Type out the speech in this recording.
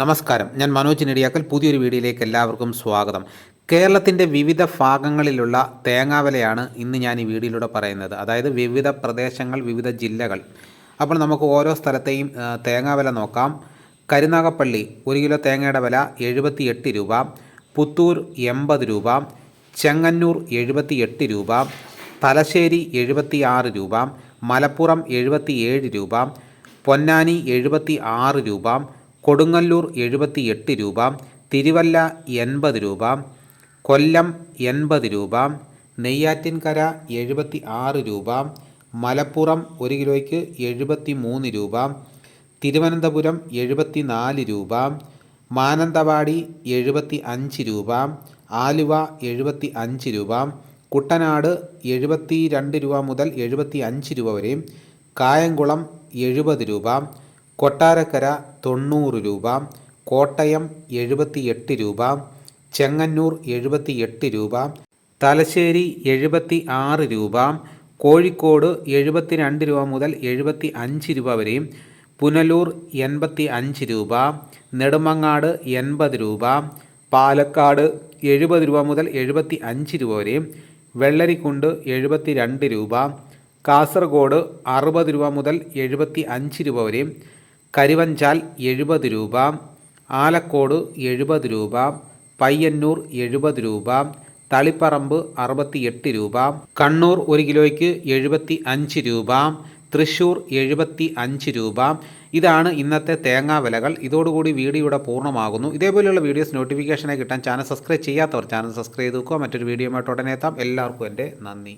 നമസ്കാരം. ഞാൻ മനോജ് നെടിയാക്കൽ. പുതിയൊരു വീഡിയോയിലേക്ക് എല്ലാവർക്കും സ്വാഗതം. കേരളത്തിന്റെ വിവിധ ഭാഗങ്ങളിലുള്ള തേങ്ങാവിലയാണ് ഇന്ന് ഞാൻ ഈ വീഡിയോയിലൂടെ പറയുന്നത്. അതായത് വിവിധ പ്രദേശങ്ങൾ വിവിധ ജില്ലകൾ. അപ്പോൾ നമുക്ക് ഓരോ സ്ഥലത്തെയും തേങ്ങാവില നോക്കാം. കരുനാഗപ്പള്ളി ഒരു കിലോ തേങ്ങയുടെ വില എഴുപത്തി എട്ട് രൂപ. പുത്തൂർ എൺപത് രൂപ. ചെങ്ങന്നൂർ എഴുപത്തി എട്ട് രൂപ. തലശ്ശേരി എഴുപത്തി ആറ് രൂപ. മലപ്പുറം എഴുപത്തി ഏഴ് രൂപ. പൊന്നാനി എഴുപത്തി ആറ് രൂപ. കൊടുങ്ങല്ലൂർ എഴുപത്തി എട്ട് രൂപ തിരുവല്ല എൺപത് രൂപ കൊല്ലം എൺപത് രൂപ നെയ്യാറ്റിൻകര എഴുപത്തി ആറ് രൂപ മലപ്പുറം ഒരു കിലോയ്ക്ക് എഴുപത്തി മൂന്ന് രൂപ തിരുവനന്തപുരം എഴുപത്തി നാല് രൂപ മാനന്തവാടി എഴുപത്തി അഞ്ച് രൂപ ആലുവ എഴുപത്തി അഞ്ച് രൂപ കുട്ടനാട് എഴുപത്തി രണ്ട് രൂപ മുതൽ എഴുപത്തി അഞ്ച് രൂപ വരെയും കായംകുളം എഴുപത് രൂപ കൊട്ടാരക്കര തൊണ്ണൂറ് രൂപ കോട്ടയം എഴുപത്തി എട്ട് രൂപ ചെങ്ങന്നൂർ എഴുപത്തി എട്ട് രൂപ തലശ്ശേരി എഴുപത്തി ആറ് രൂപ കോഴിക്കോട് എഴുപത്തി രണ്ട് രൂപ മുതൽ എഴുപത്തി അഞ്ച് രൂപ വരെയും പുനലൂർ എൺപത്തി അഞ്ച് രൂപ നെടുമങ്ങാട് എൺപത് രൂപ പാലക്കാട് എഴുപത് രൂപ മുതൽ എഴുപത്തി അഞ്ച് രൂപ വരെയും വെള്ളരിക്കുണ്ട് എഴുപത്തി രണ്ട് രൂപ കാസർഗോഡ് അറുപത് രൂപ മുതൽ എഴുപത്തി അഞ്ച് രൂപ വരെയും കരിവഞ്ചാൽ എഴുപത് രൂപ ആലക്കോട് എഴുപത് രൂപ പയ്യന്നൂർ എഴുപത് രൂപ തളിപ്പറമ്പ് അറുപത്തിയെട്ട് രൂപ കണ്ണൂർ ഒരു കിലോയ്ക്ക് എഴുപത്തി അഞ്ച് രൂപ തൃശ്ശൂർ എഴുപത്തി അഞ്ച് രൂപ. ഇതാണ് ഇന്നത്തെ തേങ്ങാ വിലകൾ. ഇതോടുകൂടി വീഡിയോയുടെ പൂർണമാകുന്നു. ഇതേപോലെയുള്ള വീഡിയോസ് നോട്ടിഫിക്കേഷനായി കിട്ടാൻ ചാനൽ സബ്സ്ക്രൈബ് ചെയ്യാത്തവർ ചാനൽ സബ്സ്ക്രൈബ് ചെയ്ത് വെക്കുക. മറ്റൊരു വീഡിയോയുമായിട്ട് ഉടനെ എത്താം. എല്ലാവർക്കും എന്റെ നന്ദി.